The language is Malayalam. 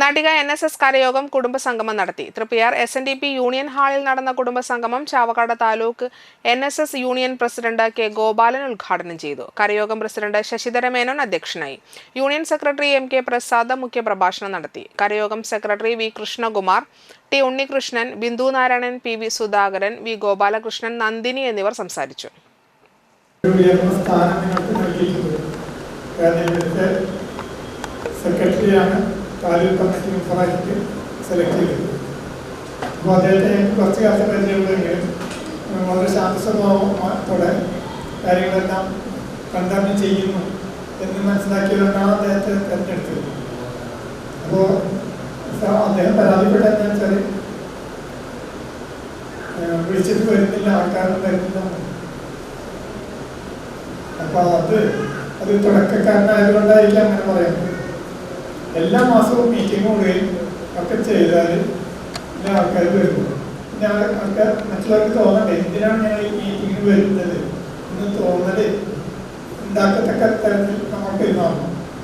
നാട്ടിക എൻ എസ് എസ് കരയോഗം കുടുംബസംഗമം നടത്തി. Triprayar S N D P union ഹാളിൽ നടന്ന കുടുംബസംഗമം Chavakkad taluk N S S union president K Gopalan ഉദ്ഘാടനം ചെയ്തു. കരയോഗം പ്രസിഡന്റ് ശശിധര മേനോൻ അധ്യക്ഷനായി. Union secretary M K Prasad മുഖ്യപ്രഭാഷണം നടത്തി. കരയോഗം secretary V Krishnakumar T Unnikrishnan Bindu Narayanan P V Sudhakaran V Gopalakrishnan Nandini എന്നിവർ സംസാരിച്ചു. സെക്രട്ടറിയാണ് താലൂക്ക് കമ്മിറ്റി മെമ്പറായിട്ട് സെലക്ട് ചെയ്തു. അപ്പോൾ അദ്ദേഹത്തെ ഞങ്ങൾക്ക് കുറച്ച് കാലത്തെ പരിചയമുള്ളതെങ്കിലും വളരെ ശാന്തസ്വഭാവത്തോടെ കാര്യങ്ങളെല്ലാം കണ്ടറിഞ്ഞ് ചെയ്യുന്നു എന്ന് മനസ്സിലാക്കിയതുകൊണ്ടാണ് അദ്ദേഹത്തെ തിരഞ്ഞെടുത്തത്. അപ്പോൾ അദ്ദേഹം പരാതിപ്പെട്ടതെന്ന് വെച്ചാൽ വിളിച്ചിട്ട് വരുന്നില്ല ആൾക്കാരും വരുന്നില്ല. അപ്പൊ അത് അത് തുടക്കക്കാരനായതുകൊണ്ടായിരിക്കും അങ്ങനെ പറയുന്നത് എല്ലാ മാസവും മീറ്റിംഗ് കൂടുകയും ഒക്കെ ചെയ്താൽ പിന്നെ ആൾക്കാർ വരുന്നു പിന്നെ ആൾക്കാർ മറ്റുള്ളവർക്ക് തോന്നണ്ടേ എന്തിനാണ് ഞങ്ങൾ ഈ മീറ്റിംഗ് വരുന്നത്? എന്ന് തോന്നൽ ഉണ്ടാക്കത്തക്ക തരത്തിൽ നമ്മൾ പെരുമാറണം